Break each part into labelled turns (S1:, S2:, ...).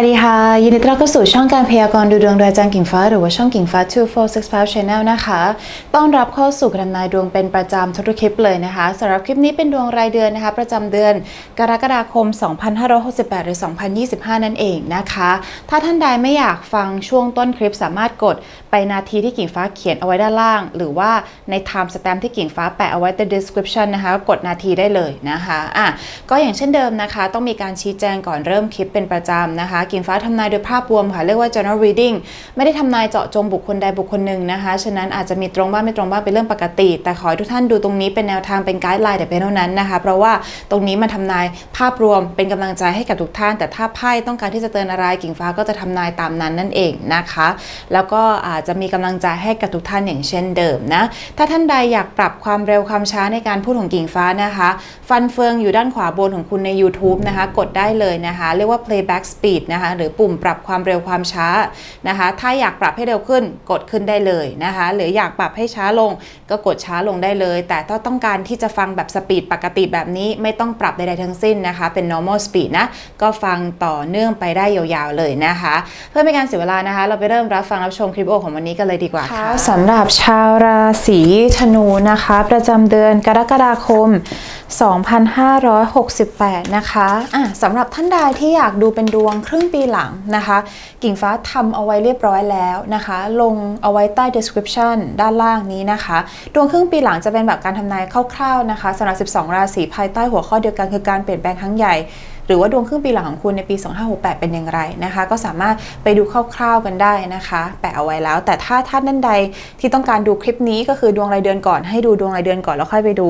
S1: วัสดีค่ะ ยินดีต้อนรับเข้าสู่ช่องการพยากรณ์ดูดวงโดยอาจารย์กิ่งฟ้า หรือว่าช่องกิ่งฟ้า 2465 Channel นะคะต้อนรับเข้าสู่การทำนายดวงเป็นประจำทุกคลิปเลยนะคะสำหรับคลิปนี้เป็นดวงรายเดือนนะคะ ประจำเดือนกรกฎาคม 2568 หรือ 2025 นั่นเองนะคะ ถ้าท่านใดไม่อยากฟังช่วงต้นคลิปสามารถกดไปนาทีที่กิ่งฟ้าเขียนเอาไว้ด้านล่าง หรือว่าใน time stamp ที่กิ่งฟ้าแปะเอาไว้ใน description นะคะกดนาทีได้เลยนะคะอะก็อย่างเช่นเดิมนะคะ ต้องมีการชี้แจงก่อนเริ่มคลิปเป็นประจำนะคะ กิ่งฟ้าทำนายโดยภาพรวมค่ะ เรียกว่า general reading ไม่ได้ทำนายเจาะจงบุคคลใดบุคคลหนึ่งนะคะฉะนั้นอาจจะมีตรงบ้างไม่ตรงบ้างเป็นเรื่องปกติ แต่ขอให้ทุกท่านดูตรงนี้เป็นแนวทางเป็นไกด์ไลน์แต่เพียงเท่านั้นนะคะ เพราะว่าตรงนี้มันทำนายภาพรวมเป็นกำลังใจให้กับทุกท่าน แต่ถ้าไพ่ต้องการที่จะเตือนอะไรกิ่งฟ้าก็จะทำนายตามนั้นนั่นเองนะคะ แล้วก็อาจจะมีกำลังใจให้กับทุกท่านอย่างเช่นเดิมนะ ถ้าท่านใดอยากปรับความเร็วความช้าในการพูดของกิ่งฟ้านะคะ ฟันเฟืองอยู่ด้านขวาบนของคุณใน YouTube นะคะ กดได้เลยนะคะ เรียกว่า playback speed นะคะ หรือปุ่มปรับความเร็วความช้านะคะ ถ้าอยากปรับให้เร็วขึ้นกดขึ้นได้เลยนะคะ หรืออยากปรับให้ช้าลงก็กดช้าลงได้เลย แต่ถ้าต้องการที่จะฟังแบบสปีดปกติแบบนี้ไม่ต้องปรับใดๆทั้งสิ้นนะคะ เป็น normal speed นะ ก็ฟังต่อเนื่องไปได้ยาวๆเลยนะคะ เพื่อไม่การเสียเวลานะคะ เราไปเริ่มรับฟังรับชมคลิปวิดีโอของวันนี้กันเลยดีกว่าค่ะสำหรับชาวราศีธนูนะคะ ประจำเดือนกรกฎาคม 2568 นะคะอะสำหรับท่านใดที่อยากดูเป็นดวงครึ่งปีหลังนะคะ กิ่งฟ้าทำเอาไว้เรียบร้อยแล้วนะคะ ลงเอาไว้ใต้ description ด้านล่างนี้นะคะ ดวงครึ่งปีหลังจะเป็นแบบการทำนายคร่าวๆนะคะสำหรับ 12 ราศีภายใต้หัวข้อเดียวกันคือการเปลี่ยนแปลงครั้งใหญ่ หรือว่าดวงครึ่งปีหลังของคุณในปี 2568 เป็นอย่างไรนะคะ ก็สามารถไปดูคร่าวๆกันได้นะคะ แปะเอาไว้แล้ว แต่ถ้าท่านท่นใดที่ต้องการดูคลิปนี้ก็คือดวงรายเดือนก่อนให้ดูดวงรายเดือนก่อนแล้วค่อยไปดู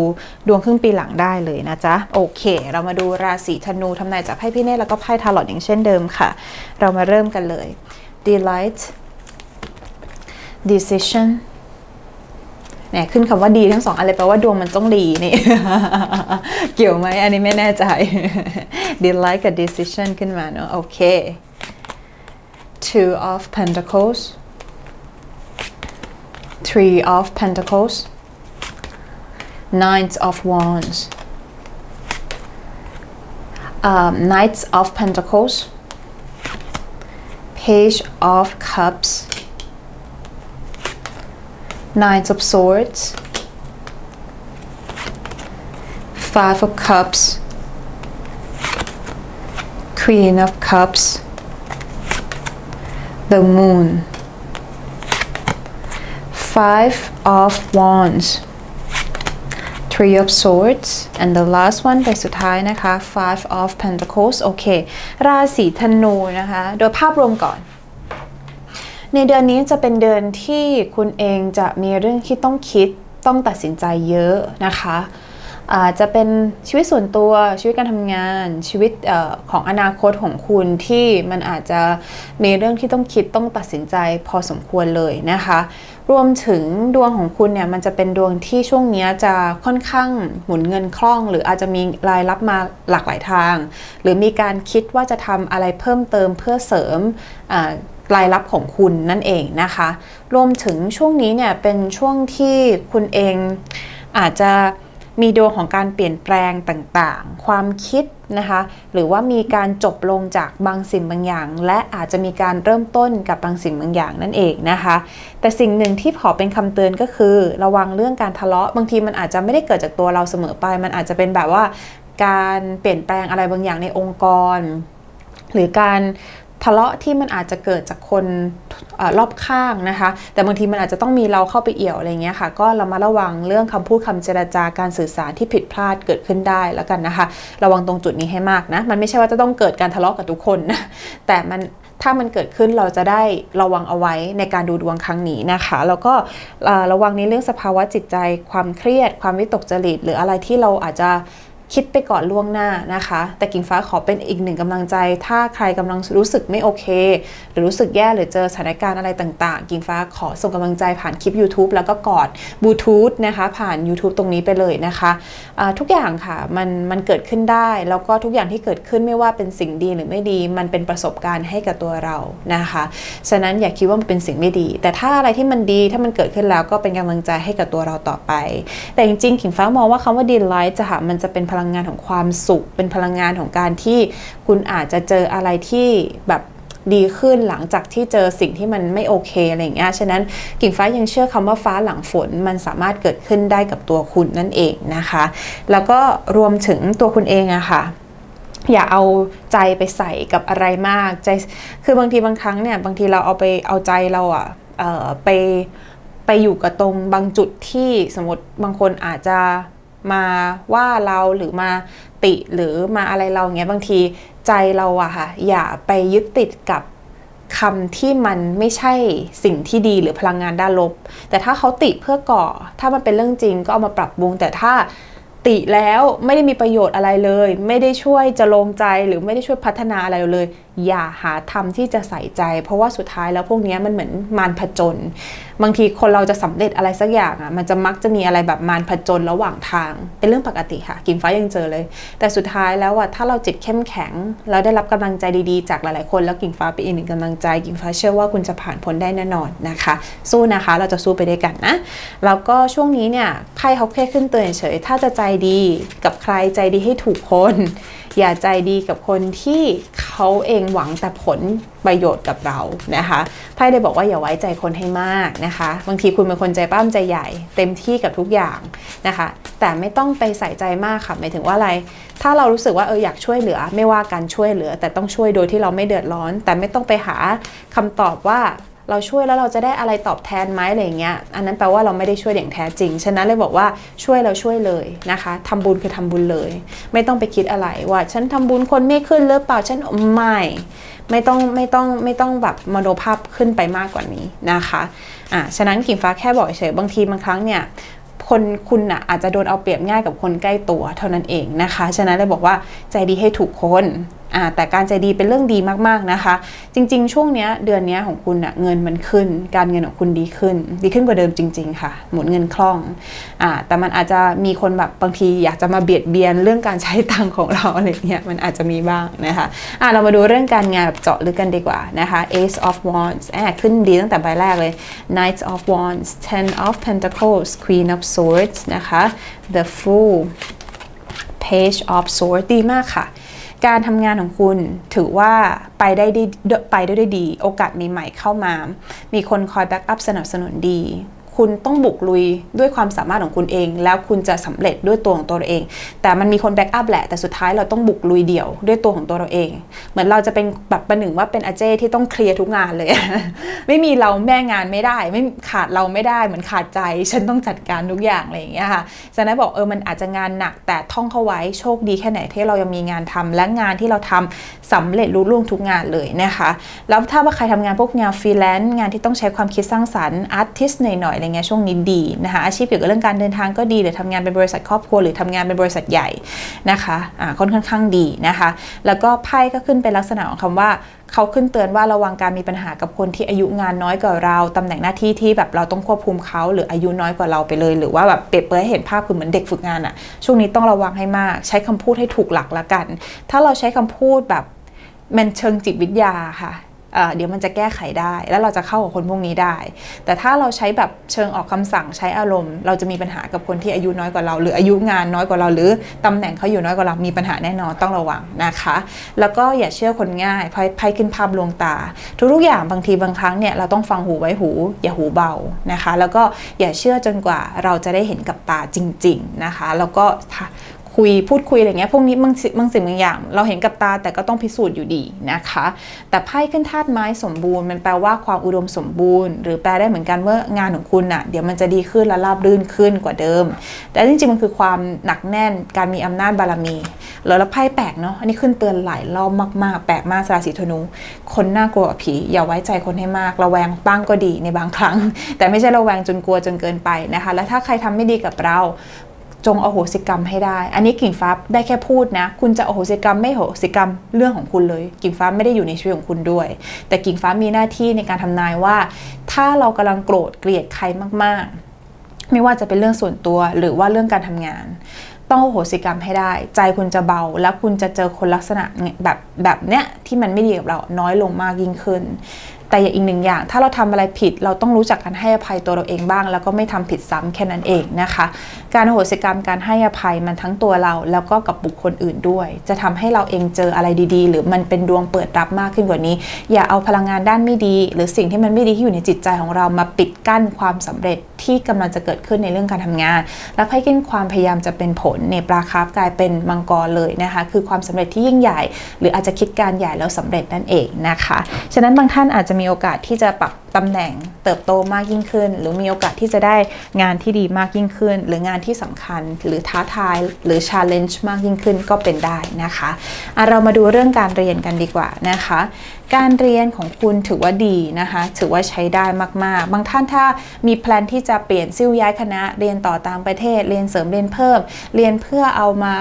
S1: ดวงครึ่งปีหลังได้เลยนะจ๊ะโอเค เรามาดูราศีธนูทำนายจากไพ่พี่เนตแล้วก็ไพ่ทาร์ลอตอย่างเช่นเดิมค่ะ เรามาเริ่มกันเลย delight decision เนี่ยขึ้นคำว่าดีทั้งสองอันเลยแปลว่าดวงมันต้องดีนี่ เกี่ยวไหมอันนี้ไม่แน่ใจ delight กับ decision ขึ้นมาเนอะโอเค two of pentacles three of pentacles nine of wands um, knights of pentacles page of cups Nine of Swords, Five of Cups, Queen of Cups, the Moon, Five of Wands, Three of Swords and the last one ไปสุดท้ายนะคะ Five of Pentacles โอเค ราศีธนูนะคะ โดยภาพรวมก่อน ในเดือนนี้จะเป็นเดือนที่คุณเองจะมีเรื่องที่ต้องคิดต้องตัดสินใจเยอะนะคะอาจจะเป็นชีวิตส่วนตัวชีวิตการทำงานชีวิตอของอนาคตของคุณที่มันอาจจะมีเรื่องที่ต้องคิดต้องตัดสินใจพอสมควรเลยนะคะ รวมถึงดวงของคุณเนี่ยมันจะเป็นดวงที่ช่วงนี้จะค่อนข้างหมุนเงินคล่อง หรืออาจจะมีรายรับมาหลากหลายทาง หรือมีการคิดว่าจะทำอะไรเพิ่มเติมเพื่อเสริม รายรับของคุณนั่นเองนะคะ รวมถึงช่วงนี้เนี่ยเป็นช่วงที่คุณเองอาจจะมีดวงของการเปลี่ยนแปลงต่างๆ ความคิดนะคะ หรือว่ามีการจบลงจากบางสิ่งบางอย่าง และอาจจะมีการเริ่มต้นกับบางสิ่งบางอย่างนั่นเองนะคะ แต่สิ่งหนึ่งที่ขอเป็นคำเตือนก็คือ ระวังเรื่องการทะเลาะ บางทีมันอาจจะไม่ได้เกิดจากตัวเราเสมอไป มันอาจจะเป็นแบบว่า การเปลี่ยนแปลงอะไรบางอย่างในองค์กร หรือการ ทะเลาะที่มันอาจจะเกิดจากคนอรอบข้างนะคะ แต่บางทีมันอาจจะต้องมีเราเข้าไปเอี่ยวอะไรเงี้ยค่ะ ก็เรามาระวังเรื่องคำพูดคำเจรจาการสื่อสารที่ผิดพลาดเกิดขึ้นได้แล้วกันนะคะ ระวังตรงจุดนี้ให้มากนะ มันไม่ใช่ว่าจะต้องเกิดการทะเลาะกับทุกคนนะแต่มันถ้ามันเกิดขึ้นเราจะได้ระวังเอาไว้ในการดูดวงครั้งนี้นะคะ แล้วก็ระวังในเรื่องสภาวะจิตใจ ความเครียด ความวิตกจริต หรืออะไรที่เราอาจจะ คิดไปก่อนล่วงหน้านะคะ แต่กิ่งฟ้าขอเป็นอีกหนึ่งกำลังใจ ถ้าใครกำลังรู้สึกไม่โอเค หรือรู้สึกแย่หรือเจอสถานการณ์อะไรต่างๆ กิ่งฟ้าขอส่งกำลังใจผ่านคลิป YouTube แล้วก็กอดบลูทูธนะคะ ผ่าน YouTube ตรงนี้ไปเลยนะคะะทุกอย่างค่ะมันมันเกิดขึ้นได้ แล้วก็ทุกอย่างที่เกิดขึ้นไม่ว่าเป็นสิ่งดีหรือไม่ดี มันเป็นประสบการณ์ให้กับตัวเรานะคะ ฉะนั้นอย่าคิดว่ามันเป็นสิ่งไม่ดี แต่ถ้าอะไรที่มันดีถ้ามันเกิดขึ้นแล้วก็เป็นกำลังใจให้กับตัวเราต่อไป แต่จริงๆกิ่งฟ้ามองว่าคำว่าดีไลท์จะค่ะมันจะเป็นพลังงานของความสุข เป็นพลังงานของการที่คุณอาจจะเจออะไรที่แบบดีขึ้นหลังจากที่เจอสิ่งที่มันไม่โอเคอะไรอย่างเงี้ย ฉะนั้นกิ่งฟ้ายังเชื่อคำว่าฟ้าหลังฝนมันสามารถเกิดขึ้นได้กับตัวคุณนั่นเองนะคะ แล้วก็รวมถึงตัวคุณเองอะค่ะ อย่าเอาใจไปใส่กับอะไรมากใจ คือบางทีบางครั้งเนี่ย บางทีเราเอาไปเอาใจเราอะเอ่อไปไปอยู่กับตรงบางจุดที่สมมติบางคนอาจจะ มาว่าเราหรือมาติหรือมาอะไรเราเงี้ยบางทีใจเราอะค่ะ อย่าไปยึดติดกับคำที่มันไม่ใช่สิ่งที่ดีหรือพลังงานด้านลบ แต่ถ้าเขาติเพื่อก่อ ถ้ามันเป็นเรื่องจริงก็เอามาปรับปรุง แต่ถ้าติแล้วไม่ได้มีประโยชน์อะไรเลย ไม่ได้ช่วยจะลงใจหรือไม่ได้ช่วยพัฒนาอะไรเลย อย่าหาทำที่จะใส่ใจ เพราะว่าสุดท้ายแล้วพวกนี้มันเหมือนมารผจญบางทีคนเราจะสำเร็จอะไรสักอย่างอะมันจะมักจะมีอะไรแบบมารผจญระหว่างทาง เป็นเรื่องปกติค่ะ กินฟ้ายังเจอเลย แต่สุดท้ายแล้วอะถ้าเราจิตเข้มแข็ง เราได้รับกำลังใจดีๆ จากหลายๆคนแล้วกิ่งฟ้าเป็นอีกหนึ่งกำลังใจ กิ่งฟ้าเชื่อว่าคุณจะผ่านพ้นได้แน่นอนนะคะ สู้นะคะเราจะสู้ไปด้วยกันนะแล้วก็ช่วงนี้เนี่ยไพ่เขาแค่ขึ้นเตือนเฉยถ้าจะใจดีกับใครใจดีให้ถูกคน อย่าใจดีกับคนที่เขาเองหวังแต่ผลประโยชน์กับเรานะคะไพ่ได้บอกว่าอย่าไว้ใจคนให้มากนะคะ บางทีคุณเป็นคนใจป้ามใจใหญ่ เต็มที่กับทุกอย่างนะคะ แต่ไม่ต้องไปใส่ใจมากค่ะหมายถึงว่าอะไร ถ้าเรารู้สึกว่าเอออยากช่วยเหลือ ไม่ว่าการช่วยเหลือ แต่ต้องช่วยโดยที่เราไม่เดือดร้อน แต่ไม่ต้องไปหาคำตอบว่า เราช่วยแล้วเราจะได้อะไรตอบแทนไหมอะไรอย่างเงี้ยอันนั้นแปลว่าเราไม่ได้ช่วยอย่างแท้จริง ฉะนั้นเลยบอกว่าช่วยเราช่วยเลยนะคะทำบุญคือทำบุญเลย ไม่ต้องไปคิดอะไรว่า ฉันทำบุญคนไม่ขึ้นหรือเปล่าฉันไม่ไม่ต้องไม่ต้องไม่ต้องแบบมโนภาพขึ้นไปมากกว่านี้นะคะอ่าฉะนั้นกิ่งฟ้าแค่บอกเฉยบางทีบางครั้งเนี่ยคนคุณน่ะอาจจะโดนเอาเปรียบง่ายกับคนใกล้ตัวเท่านั้นเองนะคะ ฉะนั้นเลยบอกว่าใจดีให้ถูกคน แต่การใจดีเป็นเรื่องดีมากๆนะคะ จริง ๆ ช่วงเนี้ยเดือนเนี้ยของคุณนะเงินมันขึ้น การเงินของคุณดีขึ้น ดีขึ้นกว่าเดิมจริง ๆ ค่ะ หมุนเงินคล่องอ่าแต่มันอาจจะมีคนแบบบางทีอยากจะมาเบียดเบียนเรื่องการใช้ตังของเราอะไรเงี้ยมันอาจจะมีบ้างนะคะอ่าเรามาดูเรื่องการงานแบบเจาะลึกกันดีกว่านะคะ Ace of Wands แอบขึ้นดีตั้งแต่ใบแรกเลย Knight of Wands Ten of Pentacles Queen of Swords นะคะ The Fool Page of Swords ดีมากค่ะ การทำงานของคุณถือว่าไปได้ดีไปได้ด้วยดี โอกาสใหม่ๆเข้ามา มีคนคอยแบ็กอัพสนับสนุนดี คุณต้องบุกลุยด้วยความสามารถของคุณเอง แล้วคุณจะสำเร็จด้วยตัวของตัวเราเอง แต่มันมีคนแบ็กอัพแหละ แต่สุดท้ายเราต้องบุกลุยเดี่ยวด้วยตัวของตัวเราเอง เหมือนเราจะเป็นแบบประหนึ่งว่าเป็นอาเจ้ที่ต้องเคลียร์ทุกงานเลย ไม่มีเราแม่งานไม่ได้ ไม่ขาดเราไม่ได้ เหมือนขาดใจ ฉันต้องจัดการทุกอย่างอะไรอย่างเงี้ยค่ะฉะนั้นบอกเออมันอาจจะงานหนักแต่ท่องเข้าไว้โชคดีแค่ไหนที่เรายังมีงานทำและงานที่เราทำสำเร็จรุ่ล่วงทุกงานเลยนะคะ แล้วถ้าว่าใครทำงานพวกงานฟรีแลนซ์งานที่ต้องใช้ความคิดสร้างสรรค์อาร์ติสหน่อยๆอะไรเงี้ยช่วงนี้ดีนะคะอาชีพเกี่ยวกับเรื่องการเดินทางก็ดีหรือทำงานเป็นบริษัทครอบครัวหรือทำงานเป็นบริษัทใหญ่นะคะอ่าค่อนข้างดีนะคะ แล้วก็ไพ่ก็ขึ้นเป็นลักษณะของคำว่าเขาขึ้นเตือนว่าระวังการมีปัญหากับคนที่อายุงานน้อยกว่าเราตำแหน่งหน้าที่ที่แบบเราต้องควบคุมเขาหรืออายุน้อยกว่าเราไปเลย หรือว่าแบบเปรียบเปรยให้เห็นภาพคือเหมือนเด็กฝึกงานอะช่วงนี้ต้องระวังให้มาก ใช้คำพูดให้ถูกหลักละกัน ถ้าเราใช้คำพูดแบบมันเชิงจิตวิทยาค่ะ เดี๋ยวมันจะแก้ไขได้ แล้วเราจะเข้ากับคนพวกนี้ได้ แต่ถ้าเราใช้แบบเชิงออกคำสั่งใช้อารมณ์ เราจะมีปัญหากับคนที่อายุน้อยกว่าเรา หรืออายุงานน้อยกว่าเรา หรือตำแหน่งเขาอยู่น้อยกว่าเรา มีปัญหาแน่นอนต้องระวังนะคะ แล้วก็อย่าเชื่อคนง่ายไพ่ไพ่ขึ้นภาพลวงตา ทุกๆอย่างบางทีบางครั้งเนี่ยเราต้องฟังหูไว้หู อย่าหูเบานะคะ แล้วก็อย่าเชื่อจนกว่าเราจะได้เห็นกับตาจริง ๆนะคะ แล้วก็ คุยพูดคุยอะไรเงี้ยพวกนี้บางสิบางสิ่งบางอย่าง เราเห็นกับตาแต่ก็ต้องพิสูจน์อยู่ดีนะคะ แต่ไพ่ขึ้นธาตุไม้สมบูรณ์มันแปลว่าความอุดมสมบูรณ์ หรือแปลได้เหมือนกันว่างานของคุณน่ะเดี๋ยวมันจะดีขึ้นและราบรื่นขึ้นกว่าเดิม แต่จริงๆมันคือความหนักแน่นการมีอำนาจบารมีแล้วแล้วไพ่แปลกเนาะอันนี้ขึ้นเตือนหลายรอบมากๆ แปลกมากราศีธนูคนน่ากลัวกว่าผีอย่าไว้ใจคนให้มากระแวงบ้างก็ดีในบางครั้ง แต่ไม่ใช่ระแวงจนกลัวจนเกินไปนะคะ แล้วถ้าใครทำไม่ดีกับเรา จงอโหสิกรรมให้ได้ อันนี้กิ่งฟ้าได้แค่พูดนะ คุณจะอโหสิกรรมไม่โหสิกรรมเรื่องของคุณเลย กิ่งฟ้าไม่ได้อยู่ในชีวิตของคุณด้วย แต่กิ่งฟ้ามีหน้าที่ในการทำนายว่า ถ้าเรากำลังโกรธเกลียดใครมากๆ ไม่ว่าจะเป็นเรื่องส่วนตัวหรือว่าเรื่องการทำงาน ต้องอโหสิกรรมให้ได้ ใจคุณจะเบา แล้วคุณจะเจอคนลักษณะแบบแบบเนี้ยที่มันไม่ดีกับเราน้อยลงมากยิ่งขึ้น แต่อย่างอีกหนึ่งอย่าง ถ้าเราทำอะไรผิดเราต้องรู้จักการให้อภัยตัวเราเองบ้าง แล้วก็ไม่ทำผิดซ้ำแค่นั้นเองนะคะ การโหสิกรรมการให้อภัยมันทั้งตัวเรา แล้วก็กับบุคคลอื่นด้วย จะทำให้เราเองเจออะไรดีๆ หรือมันเป็นดวงเปิดรับมากขึ้นกว่านี้ อย่าเอาพลังงานด้านไม่ดี หรือสิ่งที่มันไม่ดีที่อยู่ในจิตใจของเรามาปิดกั้นความสำเร็จที่กำลังจะเกิดขึ้นในเรื่องการทำงาน และไพ่กินความพยายามจะเป็นผลในปลาคาร์ฟกลายเป็นมังกรเลยนะคะ คือความสำเร็จที่ยิ่งใหญ่ หรืออาจจะคิดการใหญ่แล้วสำเร็จนั่นเองนะคะ ฉะนั้นบางท่านอาจจะมีโอกาสที่จะปรับตำแหน่งเติบโตมากยิ่งขึ้น หรือมีโอกาสที่จะได้งานที่ดีมากยิ่งขึ้น หรืองานที่สำคัญหรือท้าทายหรือ challenge มากยิ่งขึ้นก็เป็นได้นะคะอะเรามาดูเรื่องการเรียนกันดีกว่านะคะ การเรียนของคุณถือว่าดีนะคะ ถือว่าใช้ได้มากๆ บางท่านถ้ามีแพลนที่จะเปลี่ยนซิ่วย้ายคณะเรียนต่อตางประเทศ เรียนเสริมเรียนเพิ่ม เรียนเพื่อเอามา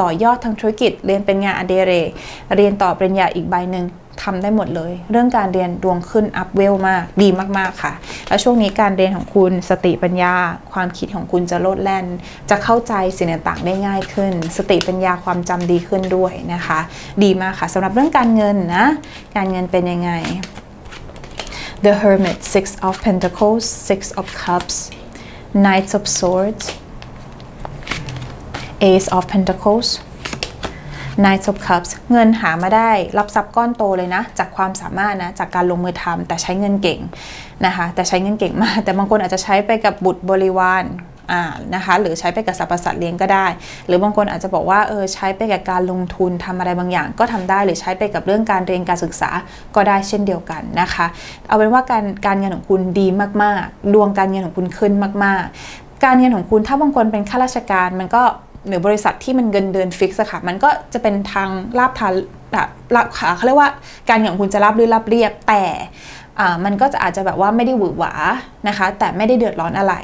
S1: ต่อยอดทางธุรกิจ เรียนเป็นงานอดิเรกเรียนต่อปริญญาอีกใบหนึ่ง ทำได้หมดเลย เรื่องการเรียนดวงขึ้นอัพเวลมากดีมากๆค่ะ แล้วช่วงนี้การเรียนของคุณสติปัญญา ความคิดของคุณจะโลดแล่น จะเข้าใจสิ่งต่างๆได้ง่ายขึ้น สติปัญญาความจำดีขึ้นด้วยนะคะ ดีมากค่ะสำหรับเรื่องการเงินนะ การเงินเป็นยังไง The Hermit Six of Pentacles Six of Cups Knights of Swords Ace of Pentacles Knights of Cups เงินหามาได้รับทรัพย์ก้อนโตเลยนะ จากความสามารถนะ จากการลงมือทำแต่ใช้เงินเก่งนะคะ แต่ใช้เงินเก่งมาก แต่บางคนอาจจะใช้ไปกับบุตรบริวารนะคะหรือใช้ไปกับสรรพสัตว์เลี้ยงก็ได้ หรือบางคนอาจจะบอกว่าเออใช้ไปกับการลงทุนทำอะไรบางอย่างก็ทำได้หรือใช้ไปกับเรื่องการเรียนการศึกษาก็ได้เช่นเดียวกันนะคะ เอาเป็นว่าการการเงินของคุณดีมากๆ ดวงการเงินของคุณขึ้นมาก ๆ การเงินของคุณถ้าบางคนเป็นข้าราชการมันก็ หรือบริษัทที่มันเงินเดือนฟิกซ์ค่ะ มันก็จะเป็นทางลาบทางลาบขาเขาเรียกว่าการเงินของคุณจะรับรื่นรับเรียบแต่มันก็จะอาจจะแบบว่าไม่ได้หวือหวา นะคะ แต่ไม่ได้เดือดร้อนอะไร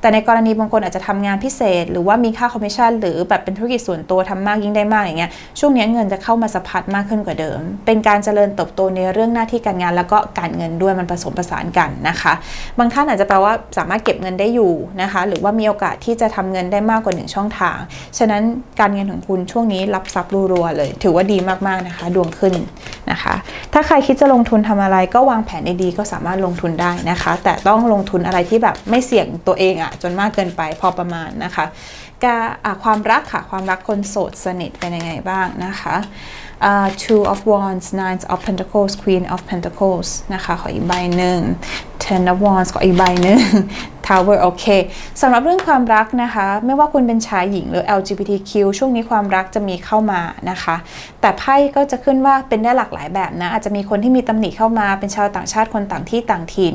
S1: แต่ในกรณีบางคนอาจจะทำงานพิเศษ หรือว่ามีค่าคอมมิชชั่นหรือแบบเป็นธุรกิจส่วนตัวทำมากยิ่งได้มากอย่างเงี้ยช่วงนี้เงินจะเข้ามาสะพัดมากขึ้นกว่าเดิม เป็นการเจริญเติบโตในเรื่องหน้าที่การงาน แล้วก็การเงินด้วยมันผสมผสานกันนะคะ บางท่านอาจจะแปลว่าสามารถเก็บเงินได้อยู่นะคะ หรือว่ามีโอกาสที่จะทำเงินได้มากกว่าหนึ่งช่องทาง ฉะนั้นการเงินของคุณช่วงนี้รับทรัพย์รัวๆเลย ถือว่าดีมากๆนะคะ ดวงขึ้นนะคะ ถ้าใครคิดจะลงทุนทำอะไรก็วางแผนดีๆก็สามารถลงทุนได้นะคะ แต่ต้องลงทุนอะไรที่แบบไม่เสี่ยงตัวเองอะจนมากเกินไปพอประมาณนะคะการความรักค่ะความรักคนโสดสนิทเป็นยังไงบ้างนะคะ อ่า two of wands nine of pentacles queen of pentacles นะคะขออีกใบหนึ่ง ten of wands ขออีกใบหนึ่ง tower โอเคสำหรับเรื่องความรักนะคะ ไม่ว่าคุณเป็นชายหญิงหรือ LGBTQ ช่วงนี้ความรักจะมีเข้ามานะคะ แต่ไพ่ก็จะขึ้นว่าเป็นได้หลากหลายแบบนะ อาจจะมีคนที่มีตำหนิเข้ามาเป็นชาวต่างชาติคนต่างที่ต่างถิ่น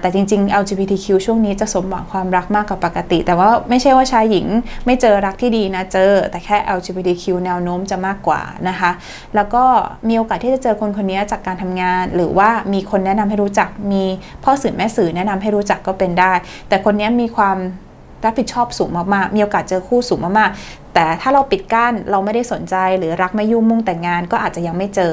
S1: แต่จริง ๆ LGBTQ ช่วงนี้จะสมหวังความรักมากกว่าปกติ แต่ว่าไม่ใช่ว่าชายหญิงไม่เจอรักที่ดีนะเจอ แต่แค่ LGBTQ แนวโน้มจะมากกว่านะคะแล้วก็มีโอกาสที่จะเจอคนคนนี้จากการทำงาน หรือว่ามีคนแนะนำให้รู้จัก มีพ่อสื่อแม่สื่อแนะนำให้รู้จักก็เป็นได้ แต่คนนี้มีความรับผิดชอบสูงมากๆ มีโอกาสเจอคู่สูงมากๆ แต่ถ้าเราปิดกั้นเราไม่ได้สนใจหรือรักไม่ยุ่งมุ่งแต่งงานก็อาจจะยังไม่เจอ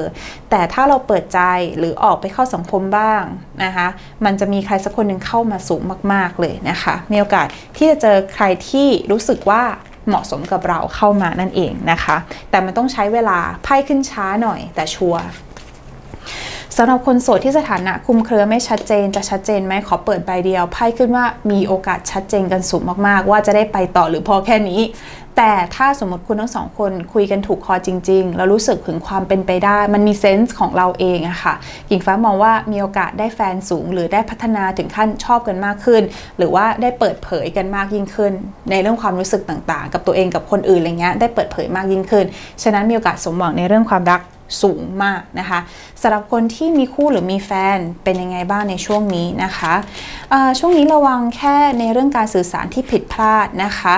S1: แต่ถ้าเราเปิดใจหรือออกไปเข้าสังคมบ้างนะคะ มันจะมีใครสักคนหนึ่งเข้ามาสูงมาก ๆเลยนะคะ มีโอกาสที่จะเจอใครที่รู้สึกว่า เหมาะสมกับเราเข้ามานั่นเองนะคะ แต่มันต้องใช้เวลาไพ่ขึ้นช้าหน่อยแต่ชัวร์สำหรับคนโสดที่สถานะคุมเครือไม่ชัดเจนจะชัดเจนไหมขอเปิดใบเดียวไพ่ขึ้นว่ามีโอกาสชัดเจนกันสูงมากๆ ว่าจะได้ไปต่อหรือพอแค่นี้ แต่ถ้าสมมติคุณทั้งสองคนคุยกันถูกคอจริง ๆ แล้วรู้สึกถึงความเป็นไปได้ มันมีเซนส์ของเราเองอะค่ะหญิงฟ้ามองว่ามีโอกาสได้แฟนสูง หรือได้พัฒนาถึงขั้นชอบกันมากขึ้น หรือว่าได้เปิดเผยกันมากยิ่งขึ้น ในเรื่องความรู้สึกต่างๆ กับตัวเองกับคนอื่นอะไรเงี้ยได้เปิดเผยมากยิ่งขึ้น ฉะนั้นมีโอกาสสมหวังในเรื่องความรักสูงมากนะคะสำหรับคนที่มีคู่หรือมีแฟนเป็นยังไงบ้างในช่วงนี้นะคะช่วงนี้ระวังแค่ในเรื่องการสื่อสารที่ผิดพลาดนะคะ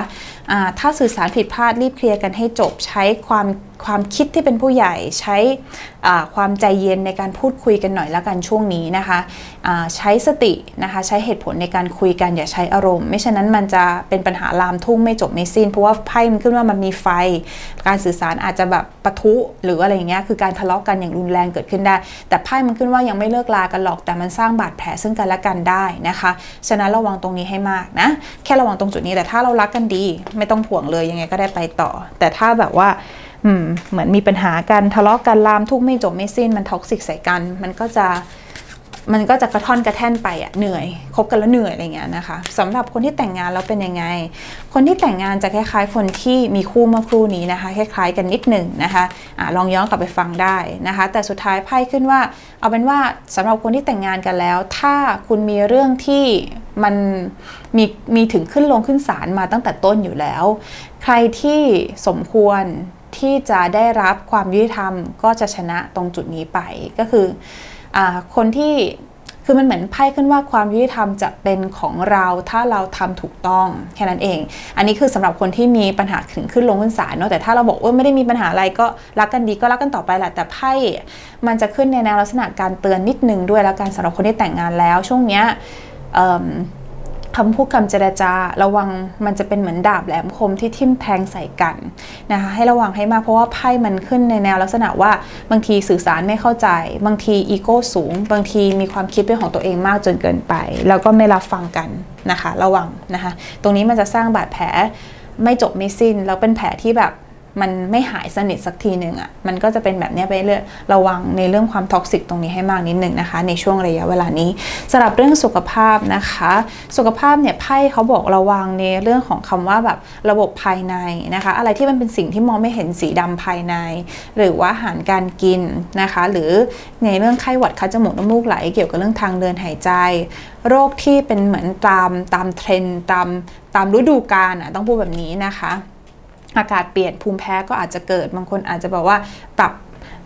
S1: ถ้าสื่อสารผิดพลาดรีบเคลียร์กันให้จบใช้ความความคิดที่เป็นผู้ใหญ่ใช้ความใจเย็นในการพูดคุยกันหน่อยละกันช่วงนี้นะคะใช้สตินะคะใช้เหตุผลในการคุยกันอย่าใช้อารมณ์ ไม่ฉะนั้นมันจะเป็นปัญหาลามทุ่งไม่จบไม่สิ้น เพราะว่าไพ่มันขึ้นว่ามันมีไฟ การสื่อสารอาจจะแบบปะทุหรืออะไรอย่างเงี้ยคือการทะเลาะกันอย่างรุนแรงเกิดขึ้นได้ แต่ไพ่มันขึ้นว่ายังไม่เลิกลากันหรอกแต่มันสร้างบาดแผลซึ่งกันและกันได้นะคะ ฉะนั้นระวังตรงนี้ให้มากนะแค่ระวังตรงจุดนี้แต่ถ้าเรารักกันดีไม่ต้องห่วงเลยยังไงก็ได้ไปต่อ แต่ถ้าแบบว่าอืมเหมือนมีปัญหากันทะเลาะกันลามทุกข์ไม่จบไม่สิ้นมันท็อกซิกใส่กัน มันก็จะมันก็จะกระท่อนกระแท่นไปอะเหนื่อยคบกันแล้วเหนื่อยอะไรเงี้ยนะคะสำหรับคนที่แต่งงานแล้วเป็นยังไง คนที่แต่งงานจะคล้ายๆ คนที่มีคู่เมื่อครู่นี้นะคะ คล้ายๆ กันนิดหนึ่งนะคะอะลองย้อนกลับไปฟังได้นะคะ แต่สุดท้ายไพ่ขึ้นว่า เอาเป็นว่าสำหรับคนที่แต่งงานกันแล้ว ถ้าคุณมีเรื่องที่ มันมีมีถึงขึ้นลงขึ้นศาลมาตั้งแต่ต้นอยู่แล้ว ใครที่สมควรที่จะได้รับความยุติธรรมก็จะชนะตรงจุดนี้ไปก็คืออคนที่คือมันเหมือนไพ่ขึ้นว่าความยุติธรรมจะเป็นของเราถ้าเราทำถูกต้องแค่นั้นเอง อันนี้คือสำหรับคนที่มีปัญหาถึงขึ้นลงขึ้นศาลเนาะแต่ถ้าเราบอกว่าไม่ได้มีปัญหาอะไรก็รักกันดีก็รักกันต่อไปแหละแต่ไพ่มันจะขึ้นในแนวลักษณะการเตือนนิดนึงด้วยแล้วกันสำหรับคนที่แต่งงานแล้วช่วงเนี้ย คำพูดคำเจรจาระวังมันจะเป็นเหมือนดาบแหลมคมที่ทิ่มแทงใส่กันนะคะให้ระวังให้มากเพราะว่าไพ่มันขึ้นในแนวลักษณะว่าบางทีสื่อสารไม่เข้าใจ บางทีอีโก้สูง บางทีมีความคิดเป็นของตัวเองมากจนเกินไป แล้วก็ไม่รับฟังกันนะคะ ระวังนะคะ ตรงนี้มันจะสร้างบาดแผลไม่จบไม่สิ้นแล้วเป็นแผลที่แบบ มันไม่หายสนิทสักทีหนึ่งอะ่ะ มันก็จะเป็นแบบนี้ไปเรื่อยระวังในเรื่องความท็อกซิกตรงนี้ให้มากนิดหนึ่งนะคะ ในช่วงระยะเวลานี้สำหรับเรื่องสุขภาพนะคะ สุขภาพเนี่ยไพ่เขาบอกระวังในเรื่องของคำว่าแบบระบบภายในนะคะ อะไรที่มันเป็นสิ่งที่มองไม่เห็นสีดำภายใน หรือว่าอาหารการกินนะคะ หรือในเรื่องไข้หวัดคัดจมูกน้ำมูกไหลเกี่ยวกับเรื่องทางเดินหายใจ โรคที่เป็นเหมือนตามตามเทรนด์ตามตามฤดูกาลอะต้องพูดแบบนี้นะคะ อากาศเปลี่ยนภูมิแพ้ก็อาจจะเกิดบางคนอาจจะบอกว่าปรับ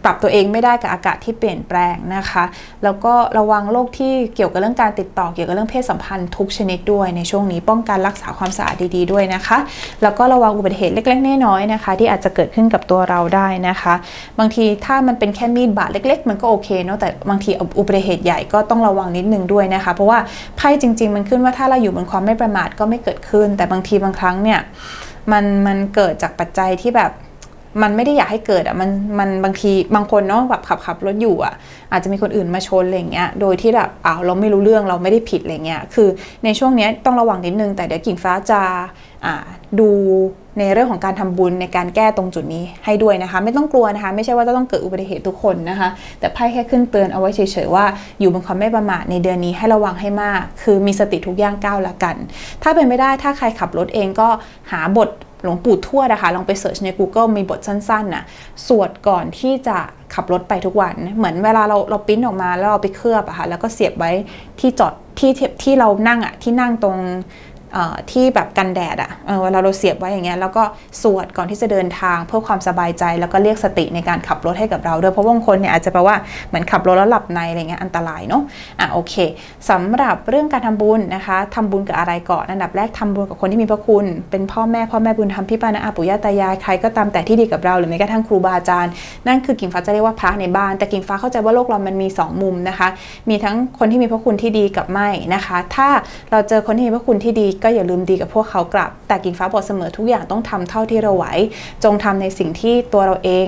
S1: ปรับตัวเองไม่ได้กับอากาศที่เปลี่ยนแปลงนะคะ แล้วก็ระวังโรคที่เกี่ยวกับเรื่องการติดต่อเกี่ยวกับเรื่องเพศสัมพันธ์ทุกชนิดด้วยในช่วงนี้ป้องกันรักษาความสะอาดดีๆด้วยนะคะ แล้วก็ระวังอุบัติเหตุเล็กๆน้อยๆนะคะ ที่อาจจะเกิดขึ้นกับตัวเราได้นะคะ บางทีถ้ามันเป็นแค่มีดบาดเล็ก ๆ มันก็โอเคเนาะแต่บางทีอุบัติเหตุใหญ่ก็ต้องระวังนิดนึงด้วยนะคะ เพราะว่าไพ่จริง ๆ มันขึ้นว่าถ้าเราอยู่บนความไม่ประมาทก็ไม่เกิดขึ้น แต่บางทีบางครั้งเนี่ย มันมันเกิดจากปัจจัยที่แบบมันไม่ได้อยากให้เกิดอะมันมันบางทีบางคนเนาะแบบขับขับรถอยู่อะ อาจจะมีคนอื่นมาชนอะไรเงี้ย โดยที่แบบอ้าวเราไม่รู้เรื่องเราไม่ได้ผิดอะไรเงี้ย คือในช่วงนี้ต้องระวังนิดนึงแต่เดี๋ยวกิ่งฟ้าจะ ดูในเรื่องของการทำบุญในการแก้ตรงจุดนี้ให้ด้วยนะคะ ไม่ต้องกลัวนะคะ ไม่ใช่ว่าจะต้องเกิดอุบัติเหตุทุกคนนะคะ แต่ไพ่แค่ขึ้นเตือนเอาไว้เฉยๆว่าอยู่บนความไม่ประมาทในเดือนนี้ให้ระวังให้มาก คือมีสติทุกย่างก้าวละกัน ถ้าเป็นไม่ได้ถ้าใครขับรถเองก็หาบทหลวงปู่ทวดนะคะลองไปเสิร์ชใน Google มีบทสั้นๆน่ะสวดก่อนที่จะขับรถไปทุกวัน เหมือนเวลาเราเราปิ้นออกมาแล้วเราไปเคลือบอะค่ะแล้วก็เสียบไว้ที่จอดที่ที่ที่เรานั่งอะที่นั่งตรง ที่แบบกันแดดอะเออเวลาเราเสียบไว้อย่างเงี้ยแล้วก็สวดก่อนที่จะเดินทางเพื่อความสบายใจแล้วก็เรียกสติในการขับรถให้กับเราด้วยเพราะบางคนเนี่ยอาจจะแปลว่าเหมือนขับรถแล้วหลับในอะไรเงี้ยอันตรายเนาะอะโอเคสำหรับเรื่องการทำบุญนะคะทำบุญกับอะไรก่อนอันดับแรกทำบุญกับคนที่มีพระคุณ เป็นพ่อแม่พ่อแม่บุญธรรมพี่ป้านะอาปู่ย่าตายายใครก็ตามแต่ที่ดีกับเราหรือแม้กระทั่งครูบาอาจารย์นั่นคือกิ่งฟ้าจะเรียกว่าพระในบ้าน แต่กิ่งฟ้าเข้าใจว่าโลกเรามันมีสองมุมนะคะ มีทั้งคนที่มีพระคุณที่ดีกับไม่นะคะ ถ้าเราเจอคนที่มีพระคุณที่ดีก็อย่าลืมดีกับพวกเขากลับ แต่กิ่งฟ้าบอกเสมอทุกอย่างต้องทำเท่าที่เราไหว จงทำในสิ่งที่ตัวเราเอง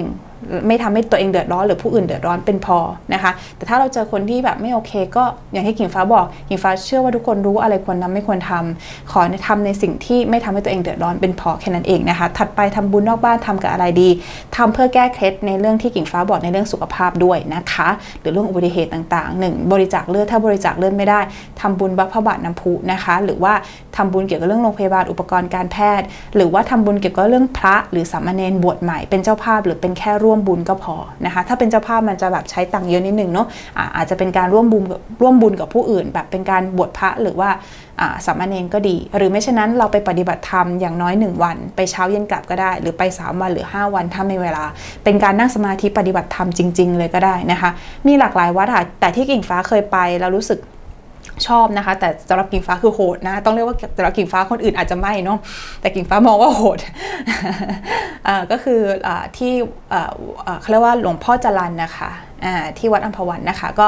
S1: ไม่ทำให้ตัวเองเดือดร้อนหรือผู้อื่นเดือดร้อนเป็นพอนะคะ แต่ถ้าเราเจอคนที่แบบไม่โอเค ก็อย่างที่กิ่งฟ้าบอกกิ่งฟ้าเชื่อว่าทุกคนรู้อะไรควรทำไม่ควรทำขอทำในสิ่งที่ไม่ทำให้ตัวเองเดือดร้อนเป็นพอแค่นั้นเองนะคะ ถัดไปทำบุญนอกบ้านทำกับอะไรดีทำเพื่อแก้เคล็ดในเรื่องที่กิ่งฟ้าบอกในเรื่องสุขภาพด้วยนะคะ หรือเรื่องอุบัติเหตุต่างๆหนึ่งบริจาคเลือดถ้าบริจาคเลือดไม่ได้ทำบุญวัดพะบาทน้ำพุนะคะ หรือว่าทำบุญเกี่ยวกับเรื่องโรงพยาบาลอุปกรณ์การแพทย์ หรือว่าทำบุญเกี่ยวกับเรื่องพระ หรือสามเณรบวชใหม่เป็นเจ้าภาพหรือเป็นแค่ร่่วมบุญก็พอนะคะถ้าเป็นเจ้าภาพมันจะแบบใช้ตังค์เยอะนิดนึงเนาะอาจจะเป็นการร่วมบุญกับร่วมบุญกับผู้อื่น แบบเป็นการบวชพระหรือว่าอ่าสามเณรก็ดี หรือไม่เช่นนั้นเราไปปฏิบัติธรรมอย่างน้อย 1 วัน ไปเช้าเย็นกลับก็ได้ หรือไป 3 วันหรือ 5 วันถ้ามีเวลา เป็นการนั่งสมาธิปฏิบัติธรรมจริง ๆ เลยก็ได้นะคะ มีหลากหลายวัดค่ะแต่ที่กิ่งฟ้าเคยไปแล้วรู้สึก ชอบนะคะ แต่สำหรับกิ่งฟ้าคือโหดนะต้องเรียกว่าสำหรับกิ่งฟ้าคนอื่นอาจจะไม่เนาะแต่กิ่งฟ้ามองว่าโหดก็คืออที่เขาเรียกว่าหลวงพ่อจรันนะคะที่วัดอัมพวันนะคะ ก็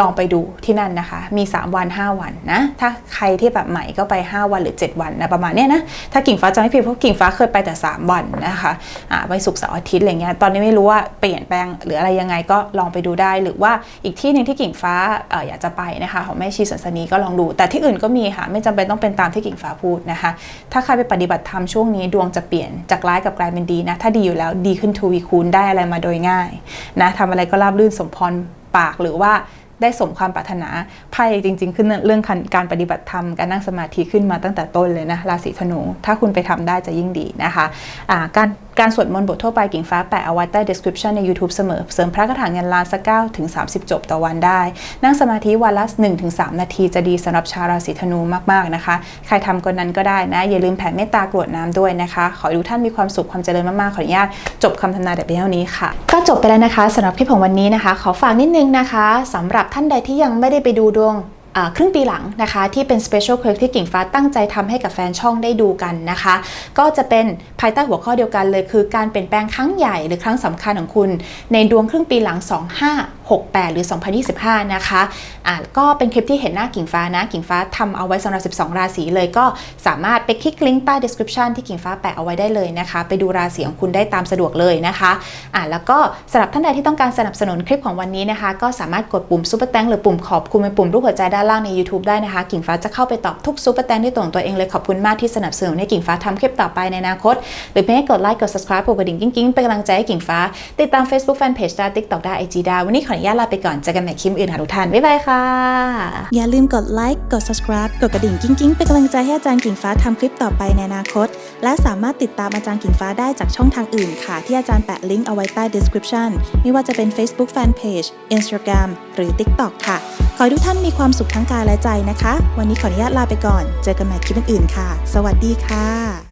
S1: ลองไปดูที่นั่นนะคะ มี 3 วัน 5 วันนะ ถ้าใครที่แบบใหม่ก็ไป 5 วันหรือ 7 วันนะประมาณเนี้ยนะ ถ้ากิ่งฟ้าจะไม่ผิดเพราะกิ่งฟ้าเคยไปแต่ 3 วันนะคะอ่าไปศุกร์เสาร์อาทิตย์อะไรเงี้ย ตอนนี้ไม่รู้ว่าเปลี่ยนแปลงหรืออะไรยังไงก็ลองไปดูได้ หรือว่าอีกที่หนึ่งที่กิ่งฟ้าออยากจะไปนะคะของแม่ชีสันสนีก็ลองดู แต่ที่อื่นก็มีค่ะ ไม่จำเป็นต้องเป็นตามที่กิ่งฟ้าพูดนะคะ ถ้าใครไปปฏิบัติธรรมช่วงนี้ดวงจะเปลี่ยนจากร้ายกับกลายเป็นดีนะ ถ้าดีอยู่แล้วดีขึ้นทวีคูณได้อะไรมาโดยง่ายนะทำอะไรก็ราบรื่นสมพรปากหรือว่าได้สมความปรารถนาไพ่จริง ๆ ขึ้นเรื่องการปฏิบัติธรรมการนั่งสมาธิขึ้นมาตั้งแต่ต้นเลยนะราศีธนู ถ้าคุณไปทำได้จะยิ่งดีนะคะะการ การสวดมนต์บททั่วไปกิ่งฟ้าแปะเอาไว้ใต้ description ใน YouTube เสมอ เสริมพระคาถาเงินล้านสัก9ถึง 30 จบต่อวันได้ นั่งสมาธิวันละ 1-3 นาทีจะดีสำหรับชาวราศีธนูมาก ๆ นะคะ ใครทำก็นั้นก็ได้นะ อย่าลืมแผ่เมตตากรวดน้ำด้วยนะคะ ขอให้ทุกท่านมีความสุขความเจริญมาก ๆ ขออนุญาตจบคำทำนายแต่เพียงเท่านี้ค่ะ ก็จบไปแล้วนะคะสำหรับคลิปของวันนี้นะคะ ขอฝากนิดนึงนะคะสำหรับท่านใดที่ยังไม่ได้ไปดูดวง ครึ่งปีหลังนะคะที่เป็น Special c l i p ที่กิ่งฟ้าตั้งใจทำให้กับแฟนช่องได้ดูกันนะคะ ก็จะเป็นภายใต้หัวข้อเดียวกันเลย คือการเปลี่ยนแปลงครั้งใหญ่หรือครั้งสำคัญของคุณ ในดวงครึ่งปีหลัง 2568 หรือ 2025 นะคะอ่าก็เป็นคลิปที่เห็นหน้ากิ่งฟ้านะ กิ่งฟ้าทำเอาไว้สำหรับ 12 ราศีเลยก็สามารถไปคลิกลิงก์ใต้ description ที่กิ่งฟ้าแปะเอาไว้ได้เลยนะคะ ไปดูราศีของคุณได้ตามสะดวกเลยนะคะอ่าแล้วก็สำหรับท่านใดที่ต้องการสนับสนุนคลิปของวันนี้นะคะ ก็สามารถกดปุ่มซุปเปอร์แตงหรือปุ่มขอบคุณเป็นปุ่มรูปหัวใจด้านล่างใน YouTube ได้นะคะ กิ่งฟ้าจะเข้าไปตอบทุกซุปเปอร์แตงด้วยตัวของตัวเองเลยขอบคุณมากที่สนับสนุนให้กิ่งฟ้าทำคลิปต่อไปในอนาคต หรือเพียงแค่กดไลค์กด subscribe กดกระดิ่งกิ้งๆเป็นกำลังใจให้กิ่งฟ้า ติดตาม Facebook Fanpage ได้ TikTok ได้ IG ได้วันนี้ขออนุญาตลาไปก่อนเจอกันใหม่คลิปอื่นค่ะทุกท่านบ๊ายบายค่ะ
S2: อย่าลืมกดไลค์กด subscribe กดกระดิ่งกิ้งๆเป็นกำลังใจให้อาจารย์กิ่งฟ้าทำคลิปต่อไปในอนาคต และสามารถติดตามอาจารย์กิ่งฟ้าได้จากช่องทางอื่นค่ะ ที่อาจารย์แปะลิงก์เอาไว้ใต้ description ไม่ว่าจะเป็น Facebook Fanpage Instagram หรือ TikTok ค่ะ ขอให้ทุกท่านมีความสุขทั้งกายและใจนะคะ วันนี้ขออนุญาตลาไปก่อน เจอกันใหม่คลิปอื่นๆค่ะ สวัสดีค่ะ